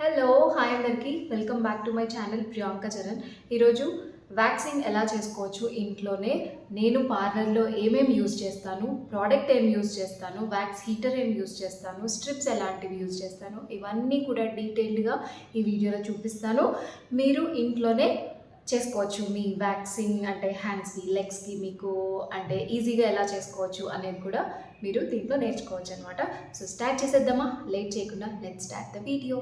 Hello hi అందరికీ. Welcome back to my channel Priyanka Charan ఈరోజు waxing ఎలా చేసుకోవచ్చు ఇంట్లోనే? నేను పార్లర్లో ఏమేమి యూజ్ చేస్తాను? ప్రోడక్ట్ ఏం యూజ్ చేస్తాను? వ్యాక్స్ హీటర్ ఏం యూజ్ చేస్తాను? స్ట్రిప్స్ ఎలాంటివి యూజ్ చేస్తాను? ఇవన్నీ కూడా డీటెయిల్డ్గా ఈ వీడియోలో చూపిస్తాను. మీరు ఇంట్లోనే చేసుకోవచ్చు మీ వ్యాక్సింగ్ అంటే హ్యాండ్స్కి లెగ్స్కి మీకు అంటే ఈజీగా ఎలా చేసుకోవచ్చు అనేది కూడా మీరు దీంట్లో నేర్చుకోవచ్చు అనమాట సో స్టార్ట్ చేసేద్దామా? లేట్ చేయకుండా let start the video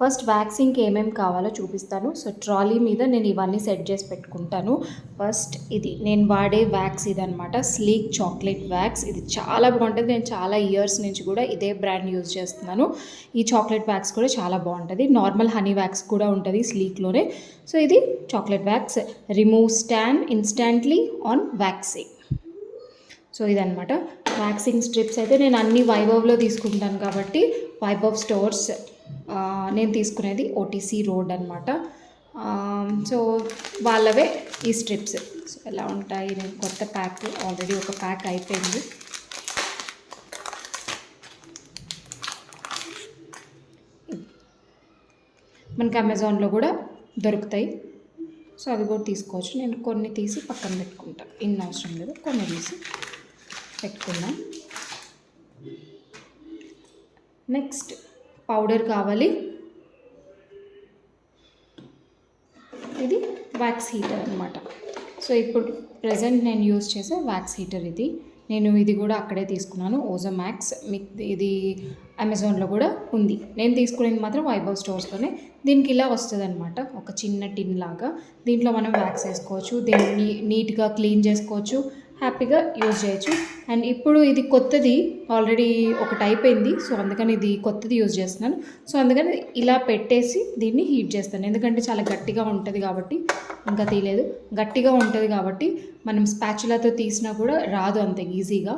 first వ్యాక్సింగ్కి ఏమేమి కావాలో చూపిస్తాను. సో ట్రాలీ మీద నేను ఇవన్నీ సెట్ చేసి పెట్టుకుంటాను. ఫస్ట్ ఇది నేను వాడే వ్యాక్స్ ఇదనమాట స్లీక్ చాక్లెట్ వ్యాక్స్. ఇది చాలా బాగుంటుంది. నేను చాలా ఇయర్స్ నుంచి కూడా ఇదే బ్రాండ్ యూజ్ చేస్తున్నాను. ఈ చాక్లెట్ వ్యాక్స్ కూడా చాలా బాగుంటుంది. నార్మల్ హనీ వ్యాక్స్ కూడా ఉంటుంది స్లీక్లోనే. సో ఇది chocolate wax. Remove stand instantly on waxing so ఇదనమాట వ్యాక్సింగ్ స్ట్రిప్స్ అయితే నేను అన్ని వైభవ్లో తీసుకుంటాను కాబట్టి వైభవ్ స్టోర్స్. నేను తీసుకునేది ఓటీసీ రోడ్ అనమాట సో వాళ్ళవే ఈ స్ట్రిప్స్. సో ఎలా ఉంటాయి? నేను కొత్త ప్యాక్ ఆల్రెడీ ఒక ప్యాక్ అయిపోయింది. మనకి అమెజాన్లో కూడా దొరుకుతాయి. సో అవి కూడా తీసుకోవచ్చు. నేను కొన్ని తీసి పక్కన పెట్టుకుంటాను ఇన్ని అవసరం లేదు. కొన్ని తీసి పెట్టుకున్నాను నెక్స్ట్ పౌడర్ కావాలి. ఇది వ్యాక్స్ హీటర్ అనమాట సో ఇప్పుడు ప్రజెంట్ నేను యూజ్ చేసే వ్యాక్స్ హీటర్ ఇది. నేను ఇది కూడా అక్కడే తీసుకున్నాను ఓజో మ్యాక్స్ మీకు ఇది అమెజాన్లో కూడా ఉంది. నేను తీసుకునేది మాత్రం వైభవ్ స్టోర్స్లోనే దీనికి ఇలా వస్తుంది అనమాట ఒక చిన్న టిన్ లాగా. దీంట్లో మనం వ్యాక్స్ వేసుకోవచ్చు. దీన్ని నీట్గా క్లీన్ చేసుకోవచ్చు. హ్యాపీగా యూజ్ చేయొచ్చు. అండ్ ఇప్పుడు ఇది కొత్తది ఆల్రెడీ ఒకటి అయిపోయింది. సో అందుకని ఇది కొత్తది యూజ్ చేస్తున్నాను. సో అందుకని ఇలా పెట్టేసి దీన్ని హీట్ చేస్తాను. ఎందుకంటే చాలా గట్టిగా ఉంటుంది కాబట్టి ఇంకా తీయలేదు. గట్టిగా ఉంటుంది కాబట్టి మనం స్పాచులాతో తీసినా కూడా రాదు అంత ఈజీగా.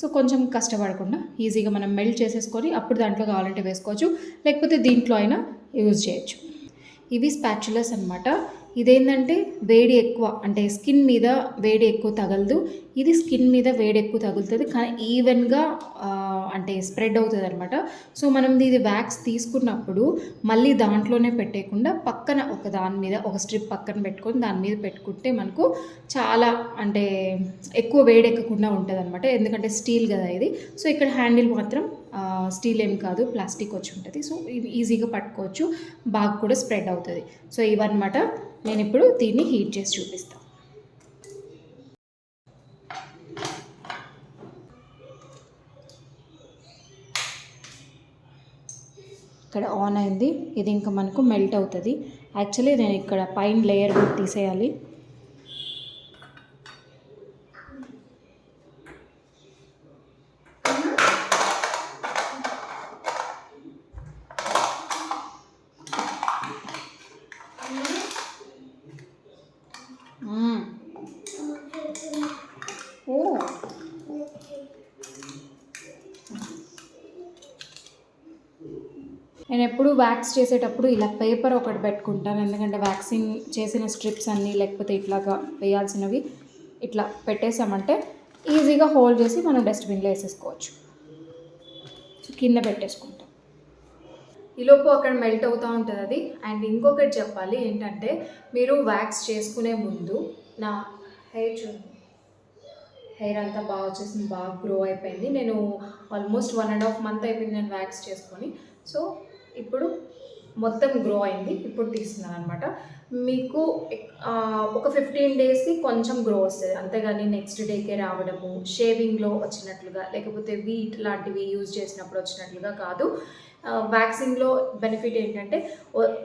సో కొంచెం కష్టపడకుండా ఈజీగా మనం మెల్ట్ చేసేసుకొని అప్పుడు దాంట్లో కావాలంటే వేసుకోవచ్చు. లేకపోతే దీంట్లో అయినా యూజ్ చేయొచ్చు. ఇవి స్పాచులస్ అనమాట ఇదేంటంటే వేడి ఎక్కువ అంటే స్కిన్ మీద వేడి ఎక్కువ తగలదు. ఇది స్కిన్ మీద వేడి ఎక్కువ తగులుతుంది కానీ ఈవెన్గా అంటే స్ప్రెడ్ అవుతుంది అనమాట సో మనం ఇది వ్యాక్స్ తీసుకున్నప్పుడు మళ్ళీ దాంట్లోనే పెట్టేయకుండా పక్కన ఒక దాని మీద ఒక స్ట్రిప్ పక్కన పెట్టుకొని దాని మీద పెట్టుకుంటే మనకు చాలా అంటే ఎక్కువ వేడెక్కకుండా ఉంటుంది అనమాట ఎందుకంటే స్టీల్ కదా ఇది. సో ఇక్కడ హ్యాండిల్ మాత్రం స్టీల్ ఏం కాదు ప్లాస్టిక్ వచ్చి ఉంటుంది. సో ఇవి ఈజీగా పట్టుకోవచ్చు. బాగా కూడా స్ప్రెడ్ అవుతుంది. సో ఇవన్నమాట నేను ఇప్పుడు దీన్ని హీట్ చేసి చూపిస్తాను ఇక్కడ ఆన్ అయింది. ఇది ఇంకా మనకు మెల్ట్ అవుతుంది. యాక్చువల్లీ నేను ఇక్కడ పైన లేయర్ కూడా తీసేయాలి. ఎప్పుడు వ్యాక్స్ చేసేటప్పుడు ఇలా పేపర్ ఒకటి పెట్టుకుంటాను. ఎందుకంటే వ్యాక్సింగ్ చేసిన స్ట్రిప్స్ అన్నీ లేకపోతే ఇట్లాగా వేయాల్సినవి ఇట్లా పెట్టేసామంటే ఈజీగా హోల్డ్ చేసి మనం డస్ట్బిన్లో వేసేసుకోవచ్చు. కింద పెట్టేసుకుంటాం. ఈలోపు అక్కడ మెల్ట్ అవుతూ ఉంటుంది అది. అండ్ ఇంకొకటి చెప్పాలి ఏంటంటే మీరు వ్యాక్స్ చేసుకునే ముందు నా హెయిర్ చూ హెయిర్ అంతా బాగా వచ్చేసింది బాగా గ్రో అయిపోయింది. నేను almost one and half month అయిపోయింది నేను వ్యాక్స్ చేసుకొని. సో ఇప్పుడు మొత్తం గ్రో అయింది. ఇప్పుడు తీస్తున్నాను అనమాట మీకు ఒక ఫిఫ్టీన్ డేస్కి కొంచెం గ్రో వస్తుంది. అంతేగాని నెక్స్ట్ డేకే రావడము షేవింగ్లో వచ్చినట్లుగా లేకపోతే వీట్ లాంటివి యూజ్ చేసినప్పుడు వచ్చినట్లుగా కాదు. వ్యాక్సింగ్లో బెనిఫిట్ ఏంటంటే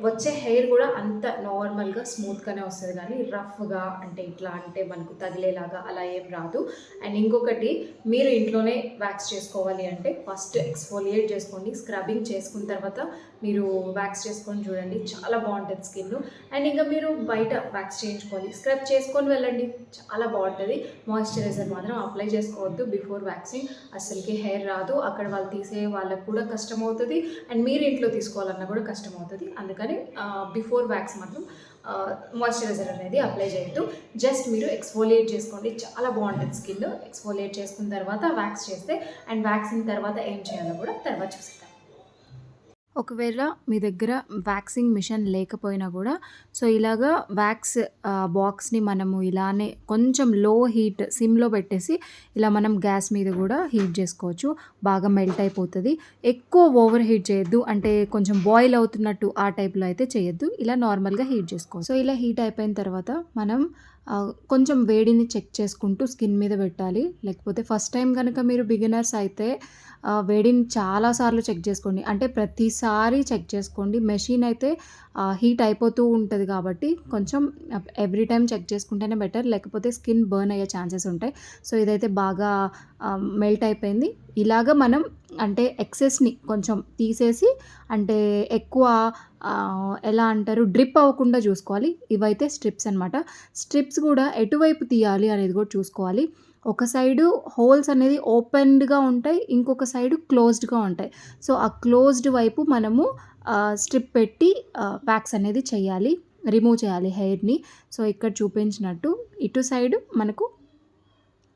వచ్చే హెయిర్ కూడా అంత నార్మల్గా స్మూత్గానే వస్తుంది. కానీ రఫ్గా అంటే ఇట్లా అంటే మనకు తగిలేలాగా అలా ఏం రాదు. అండ్ ఇంకొకటి మీరు ఇంట్లోనే వ్యాక్స్ చేసుకోవాలి అంటే ఫస్ట్ ఎక్స్ఫోలియేట్ చేసుకోండి. స్క్రబ్బింగ్ చేసుకున్న తర్వాత మీరు వ్యాక్స్ చేసుకొని చూడండి చాలా బాగుంటుంది స్కిన్. అండ్ ఇంకా మీరు బయట వ్యాక్స్ చేయించుకోవాలి. స్క్రబ్ చేసుకొని వెళ్ళండి చాలా బాగుంటుంది. మాయిశ్చరైజర్ మాత్రం అప్లై చేసుకోవద్దు బిఫోర్ వ్యాక్సింగ్ అసలుకి హెయిర్ రాదు. అక్కడ వాళ్ళు తీసే వాళ్ళకు కూడా కష్టం అవుతుంది అండ్ మీరు ఇంట్లో తీసుకోవాలన్నా కూడా కష్టం అవుతుంది అందుకని బిఫోర్ వ్యాక్స్ మాత్రం మాయిశ్చరైజర్ అనేది అప్లై చేయొద్దు. జస్ట్ మీరు ఎక్స్ఫోలియేట్ చేసుకోండి. చాలా బాగుంటుంది స్కిన్. ఎక్స్ఫోలియేట్ చేసుకున్న తర్వాత వ్యాక్స్ చేస్తే అండ్ వ్యాక్సిన్ తర్వాత ఏం చేయాలో కూడా తర్వాత చూసేద్దాం ఒకవేళ మీ దగ్గర వ్యాక్సింగ్ మిషన్ లేకపోయినా కూడా సో ఇలాగా వ్యాక్స్ బాక్స్‌ని మనము ఇలానే కొంచెం లో హీట్ సిమ్‌లో పెట్టేసి ఇలా మనం గ్యాస్ మీద కూడా హీట్ చేసుకోవచ్చు బాగా మెల్ట్ అయిపోతుంది ఎక్కువ ఓవర్ హీట్ చేయొద్దు. అంటే కొంచెం బాయిల్ అవుతున్నట్టు ఆ టైప్‌లో అయితే చేయొద్దు. ఇలా నార్మల్‌గా హీట్ చేసుకోవచ్చు సో ఇలా హీట్ అయిపోయిన తర్వాత మనం కొంచెం వేడిని చెక్ చేసుకుంటూ స్కిన్ మీద పెట్టాలి. లేకపోతే ఫస్ట్ టైం కనుక మీరు బిగినర్స్ అయితే వేడిని చాలా సార్లు చెక్ చేసుకోండి. అంటే ప్రతిసారి చెక్ చేసుకోండి. మెషిన్ అయితే హీట్ అయిపోతూ ఉంటుంది కాబట్టి కొంచెం ఎవ్రీ టైం చెక్ చేసుకుంటేనే బెటర్. లేకపోతే స్కిన్ బర్న్ అయ్యే ఛాన్సెస్ ఉంటాయి. సో ఇదైతే బాగా మెల్ట్ అయిపోయింది. ఇలాగ మనం అంటే ఎక్సెస్‌ని కొంచెం తీసేసి అంటే ఎక్కువ ఎలా అంటారు డ్రిప్ అవ్వకుండా చూసుకోవాలి. ఇవైతే స్ట్రిప్స్ అనమాట. స్ట్రిప్స్ కూడా ఎటువైపు తీయాలి అనేది కూడా చూసుకోవాలి. ఒక సైడు హోల్స్ అనేది ఓపెన్డ్‌గా ఉంటాయి. ఇంకొక సైడు క్లోజ్డ్‌గా ఉంటాయి. సో ఆ క్లోజ్డ్ వైపు మనము స్ట్రిప్ పెట్టి వ్యాక్స్ అనేది చేయాలి. రిమూవ్ చేయాలి హెయిర్‌ని. సో ఇక్కడ చూపించినట్టు ఇటు సైడ్ మనకు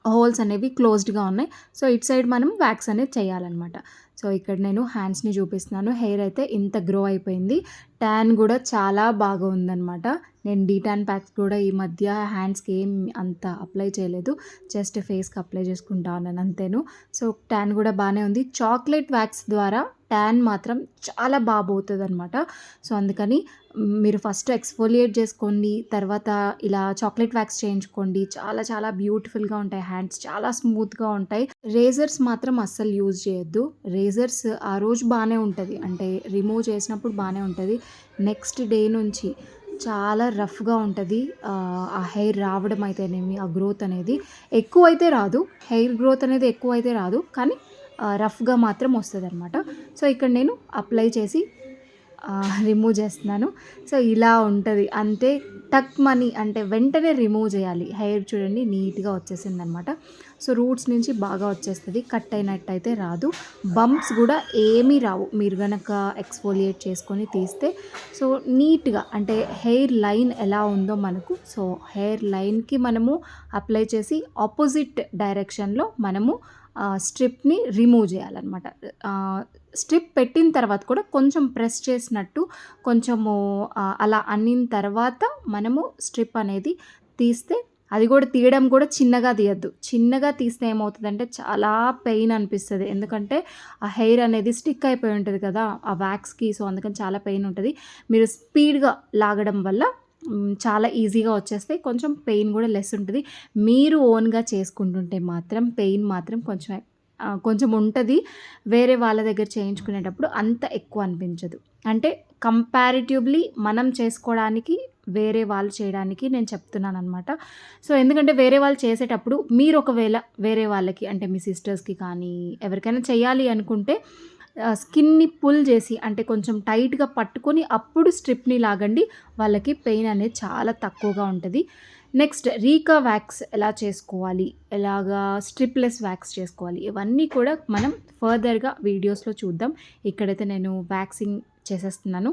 హోల్స్ అనేవి క్లోజ్డ్‌గా ఉన్నాయి. సో ఇటు సైడ్ మనం వ్యాక్స్ అనేది చేయాలనమాట. సో ఇక్కడ నేను హ్యాండ్స్‌ని చూపిస్తున్నాను. హెయిర్ అయితే ఇంత గ్రో అయిపోయింది. ట్యాన్ కూడా చాలా బాగా ఉందన్నమాట నేను డీ ట్యాన్ ప్యాక్స్ కూడా ఈ మధ్య హ్యాండ్స్‌కి ఏం అంత అప్లై చేయలేదు. జస్ట్ ఫేస్‌కి అప్లై చేసుకుంటా ఉన్నాను అంతేను. సో ట్యాన్ కూడా బాగానే ఉంది. చాక్లెట్ వ్యాక్స్ ద్వారా ట్యాన్ మాత్రం చాలా బా అనమాట సో అందుకని మీరు ఫస్ట్ ఎక్స్‌ఫోలియేట్ చేసుకోండి. తర్వాత ఇలా చాక్లెట్ వ్యాక్స్ చేయించుకోండి. చాలా చాలా బ్యూటిఫుల్‌గా ఉంటాయి హ్యాండ్స్. చాలా స్మూత్‌గా ఉంటాయి. రేజర్స్ మాత్రం అస్సలు యూజ్ చేయొద్దు. రేజర్స్ ఆ రోజు బాగానే ఉంటుంది అంటే రిమూవ్ చేసినప్పుడు బాగానే ఉంటుంది నెక్స్ట్ డే నుంచి చాలా రఫ్‌గా ఉంటుంది ఆ హెయిర్ రావడం అయితేనేమి, ఆ గ్రోత్ అనేది ఎక్కువ అయితే రాదు. హెయిర్ గ్రోత్ అనేది ఎక్కువ అయితే రాదు. కానీ రఫ్‌గా మాత్రం వస్తుంది అనమాట సో ఇక్కడ నేను అప్లై చేసి రిమూవ్ చేస్తున్నాను. సో ఇలా ఉంటది. అంతే టక్‌మని అంటే వెంటనే రిమూవ్ చేయాలి. హెయిర్ చూడండి నీట్‌గా వచ్చేసింది అనమాట సో రూట్స్ నుంచి బాగా వచ్చేస్తుంది కట్ అయినట్టయితే రాదు. బంప్స్ కూడా ఏమీ రావు. మీరు కనుక ఎక్స్‌ఫోలియేట్ చేసుకొని తీస్తే సో నీట్‌గా అంటే హెయిర్ లైన్ ఎలా ఉందో మనకు సో హెయిర్ లైన్‌కి మనము అప్లై చేసి ఆపోజిట్ డైరెక్షన్‌లో మనము స్ట్రిప్‌ని రిమూవ్ చేయాలనమాట. స్ట్రిప్ పెట్టిన తర్వాత కూడా కొంచెం ప్రెస్ చేసినట్టు కొంచెము అలా అన్నిన తర్వాత మనము స్ట్రిప్ అనేది తీస్తే అది కూడా తీయడం కూడా చిన్నగా తీయద్దు చిన్నగా తీస్తే ఏమవుతుందంటే చాలా పెయిన్ అనిపిస్తుంది ఎందుకంటే ఆ హెయిర్ అనేది స్టిక్ అయిపోయి ఉంటుంది కదా! ఆ వ్యాక్స్‌కి. సో అందుకని చాలా పెయిన్ ఉంటుంది మీరు స్పీడ్‌గా లాగడం వల్ల చాలా ఈజీగా వచ్చేస్తాయి. కొంచెం పెయిన్ కూడా లెస్ ఉంటుంది మీరు ఓన్‌గా చేసుకుంటుంటే మాత్రం పెయిన్ మాత్రం కొంచెం కొంచెం ఉంటుంది వేరే వాళ్ళ దగ్గర చేయించుకునేటప్పుడు అంత ఎక్కువ అనిపించదు. అంటే కంపారిటివ్‌లీ మనం చేసుకోవడానికి, వేరే వాళ్ళు చేయడానికి నేను చెప్తున్నాను అనమాట సో ఎందుకంటే వేరే వాళ్ళు చేసేటప్పుడు మీరు ఒకవేళ వేరే వాళ్ళకి అంటే మీ సిస్టర్స్‌కి కానీ ఎవరికైనా చేయాలి అనుకుంటే స్కిన్‌ని పుల్ చేసి అంటే కొంచెం టైట్‌గా పట్టుకొని అప్పుడు స్ట్రిప్‌ని లాగండి. వాళ్ళకి పెయిన్ అనేది చాలా తక్కువగా ఉంటుంది నెక్స్ట్ రీకా వ్యాక్స్ ఎలా చేసుకోవాలి? ఎలాగా స్ట్రిప్‌లెస్ వ్యాక్స్ చేసుకోవాలి? ఇవన్నీ కూడా మనం ఫర్దర్‌గా వీడియోస్‌లో చూద్దాం. ఇక్కడైతే నేను వ్యాక్సింగ్ చేసేస్తున్నాను.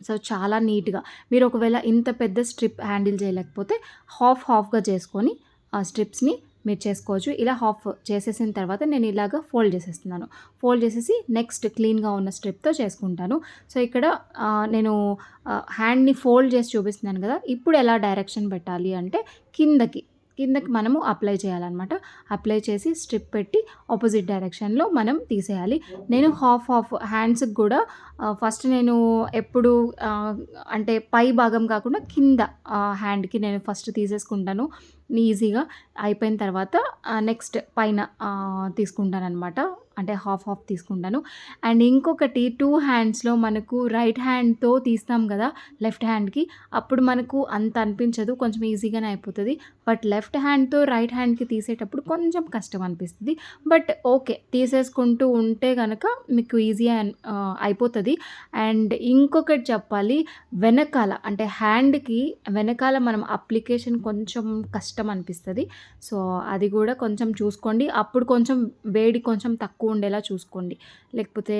సో చాలా నీట్‌గా మీరు ఒకవేళ ఇంత పెద్ద స్ట్రిప్ హ్యాండిల్ చేయలేకపోతే హాఫ్ హాఫ్‌గా చేసుకొని ఆ స్ట్రిప్స్‌ని మీరు చేసుకోవచ్చు. ఇలా హాఫ్ చేసేసిన తర్వాత నేను ఇలాగ ఫోల్డ్ చేసేస్తున్నాను. ఫోల్డ్ చేసేసి నెక్స్ట్ క్లీన్‌గా ఉన్న స్ట్రిప్‌తో చేసుకుంటాను. సో ఇక్కడ నేను హ్యాండ్‌ని ఫోల్డ్ చేసి చూపిస్తున్నాను కదా ఇప్పుడు ఎలా డైరెక్షన్ పెట్టాలి అంటే కిందకి, కిందకి మనము అప్లై చేయాలన్నమాట అప్లై చేసి స్ట్రిప్ పెట్టి ఆపోజిట్ డైరెక్షన్‌లో మనం తీసేయాలి. నేను హాఫ్ హాఫ్ హ్యాండ్స్‌కి కూడా ఫస్ట్ నేను ఎప్పుడు అంటే పై భాగం కాకుండా కింద హ్యాండ్‌కి నేను ఫస్ట్ తీసేసుకుంటాను. ఈజీగా అయిపోయిన తర్వాత నెక్స్ట్ పైన తీసుకుంటాను అనమాట అంటే హాఫ్ హాఫ్ తీసుకుంటాను. అండ్ ఇంకొకటి టూ హ్యాండ్స్‌లో మనకు రైట్ హ్యాండ్‌తో తీస్తాం కదా లెఫ్ట్ హ్యాండ్‌కి అప్పుడు మనకు అంత అనిపించదు. కొంచెం ఈజీగానే అయిపోతుంది బట్ లెఫ్ట్ హ్యాండ్‌తో రైట్ హ్యాండ్‌కి తీసేటప్పుడు కొంచెం కష్టం అనిపిస్తుంది బట్ ఓకే. తీసేసుకుంటూ ఉంటే కనుక మీకు ఈజీ అయిపోతుంది అండ్ ఇంకొకటి చెప్పాలి. వెనకాల అంటే హ్యాండ్‌కి వెనకాల మనం అప్లికేషన్ కొంచెం కష్టం అనిపిస్తుంది సో అది కూడా కొంచెం చూసుకోండి. అప్పుడు కొంచెం వేడి కొంచెం తక్కువ ఉండేలా చూసుకోండి. లేకపోతే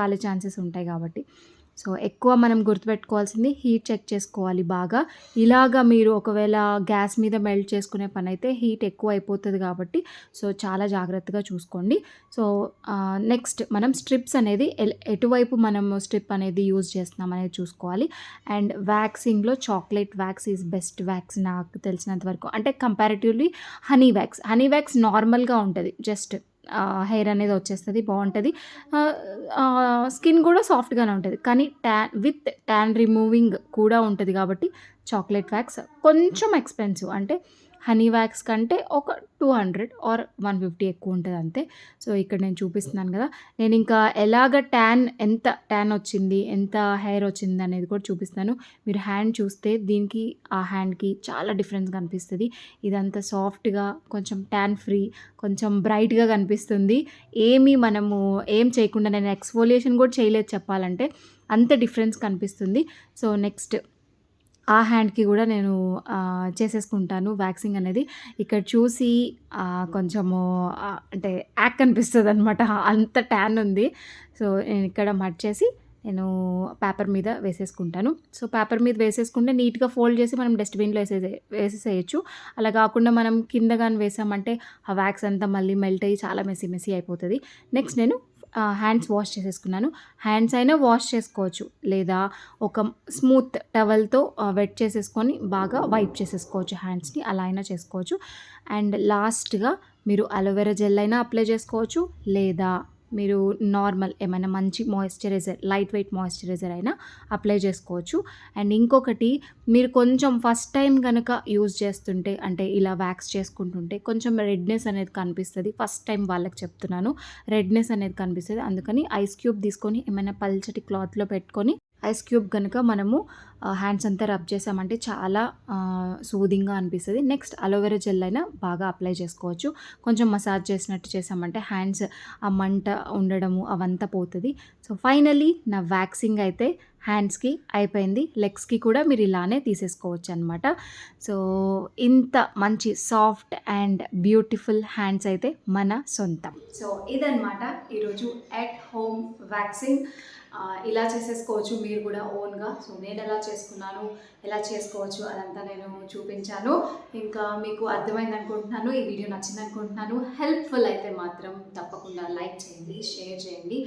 కాలే ఛాన్సెస్ ఉంటాయి కాబట్టి. సో ఎక్కువ మనం గుర్తుపెట్టుకోవాల్సింది హీట్ చెక్ చేసుకోవాలి బాగా. ఇలాగా మీరు ఒకవేళ గ్యాస్ మీద మెల్ట్ చేసుకునే పని అయితే హీట్ ఎక్కువ అయిపోతుంది కాబట్టి సో చాలా జాగ్రత్తగా చూసుకోండి. సో నెక్స్ట్ మనం స్ట్రిప్స్ అనేది ఎటువైపు మనం స్ట్రిప్ అనేది యూజ్ చేస్తున్నాం అనేది చూసుకోవాలి. And వ్యాక్సింగ్లో chocolate wax is best wax నాకు తెలిసినంత వరకు. అంటే comparatively honey wax. Honey wax నార్మల్గా ఉంటుంది. జస్ట్ హెయిర్ అనేది వచ్చేస్తుంది బాగుంటుంది. స్కిన్ కూడా సాఫ్ట్గానే ఉంటుంది. కానీ ట్యాన్ విత్ ట్యాన్ రిమూవింగ్ కూడా ఉంటుంది కాబట్టి చాక్లెట్ వ్యాక్స్ కొంచెం ఎక్స్పెన్సివ్. అంటే హనీ వ్యాక్స్ కంటే ఒక two hundred or one fifty ఎక్కువ ఉంటుంది అంతే. సో ఇక్కడ నేను చూపిస్తున్నాను కదా. నేను ఇంకా ఎలాగ ట్యాన్ ఎంత ట్యాన్ వచ్చింది ఎంత హెయిర్ వచ్చింది అనేది కూడా చూపిస్తాను. మీరు హ్యాండ్ చూస్తే దీనికి ఆ హ్యాండ్కి చాలా డిఫరెన్స్ కనిపిస్తుంది. ఇదంతా సాఫ్ట్గా కొంచెం ట్యాన్ ఫ్రీ కొంచెం బ్రైట్గా కనిపిస్తుంది. ఏమీ మనము ఏం చేయకుండా నేను ఎక్స్ఫోలియేషన్ కూడా చేయలేదు చెప్పాలంటే అంత డిఫరెన్స్ కనిపిస్తుంది. సో నెక్స్ట్ ఆ హ్యాండ్కి కూడా నేను చేసేసుకుంటాను. వ్యాక్సింగ్ అనేది ఇక్కడ చూసి కొంచెము అంటే యాక్ అనిపిస్తుంది అనమాట అంత ట్యాన్ ఉంది. సో నేను ఇక్కడ మట్ చేసి నేను పేపర్ మీద వేసేసుకుంటాను. సో పేపర్ మీద వేసేసుకుంటే నీట్గా ఫోల్డ్ చేసి మనం డస్ట్బిన్లో వేసే వేసేసేయచ్చు. అలా కాకుండా మనం కింద కానీ వేసామంటే ఆ వ్యాక్స్ అంతా మళ్ళీ మెల్ట్ అయ్యి చాలా మెస్సీ మెస్సీ అయిపోతుంది. నెక్స్ట్ నేను హ్యాండ్స్ వాష్ చేసేసుకున్నాను. హ్యాండ్స్ అయినా వాష్ చేసుకోవచ్చు. లేదా ఒక స్మూత్ టవల్తో వెట్ చేసేసుకొని బాగా వైప్ చేసేసుకోవచ్చు హ్యాండ్స్ని అలా అయినా చేసుకోవచ్చు. అండ్ లాస్ట్గా మీరు అలోవెరా జెల్ అయినా అప్లై చేసుకోవచ్చు. లేదా మీరు నార్మల్ ఏమైనా మంచి మాయిశ్చరైజర్ లైట్ వెయిట్ మాయిశ్చరైజర్ అయినా అప్లై చేసుకోవచ్చు. అండ్ ఇంకొకటి మీరు కొంచెం ఫస్ట్ టైం కనుక యూజ్ చేస్తుంటే అంటే ఇలా వ్యాక్స్ చేసుకుంటుంటే కొంచెం రెడ్నెస్ అనేది కనిపిస్తుంది. ఫస్ట్ టైం వాళ్ళకి చెప్తున్నాను. రెడ్నెస్ అనేది కనిపిస్తుంది. అందుకని ఐస్ క్యూబ్ తీసుకొని ఏమైనా పల్చటి క్లాత్లో పెట్టుకొని ఐస్ క్యూబ్ కనుక మనము హ్యాండ్స్ అంతా రబ్ చేసామంటే చాలా సూదింగ్గా అనిపిస్తుంది. నెక్స్ట్ అలోవెరా జెల్ అయినా బాగా అప్లై చేసుకోవచ్చు. కొంచెం మసాజ్ చేసినట్టు చేసామంటే హ్యాండ్స్ ఆ మంట ఉండడము అవంతా పోతుంది. సో ఫైనలీ నా వ్యాక్సింగ్ అయితే హ్యాండ్స్కి అయిపోయింది. లెగ్స్కి కూడా మీరు ఇలానే తీసేసుకోవచ్చు అనమాట సో ఇంత మంచి సాఫ్ట్ అండ్ బ్యూటిఫుల్ హ్యాండ్స్ అయితే మన సొంతం. సో ఇదనమాట ఈరోజు ఎట్ హోమ్ వ్యాక్సింగ్. ఇలా చేసేసుకోవచ్చు మీరు కూడా ఓన్గా. సో నేను ఎలా చేసుకున్నాను ఎలా చేసుకోవచ్చు అదంతా నేను చూపించాను. ఇంకా మీకు అర్థమైంది అనుకుంటున్నాను ఈ వీడియో నచ్చింది అనుకుంటున్నాను. హెల్ప్ఫుల్ అయితే మాత్రం తప్పకుండా లైక్ చేయండి షేర్ చేయండి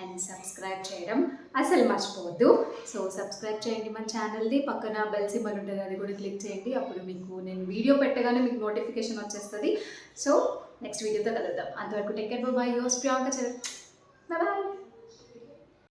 అండ్ సబ్స్క్రైబ్ చేయడం అసలు మర్చిపోవద్దు. సో సబ్స్క్రైబ్ చేయండి మన ఛానల్ది పక్కన బెల్ సింబల్ ఉంటుంది అది కూడా క్లిక్ చేయండి. అప్పుడు మీకు నేను వీడియో పెట్టగానే మీకు నోటిఫికేషన్ వచ్చేస్తుంది. సో నెక్స్ట్ వీడియోతో కలుద్దాం. అంతవరకు take care bye yours Priyanka Charan. Bye.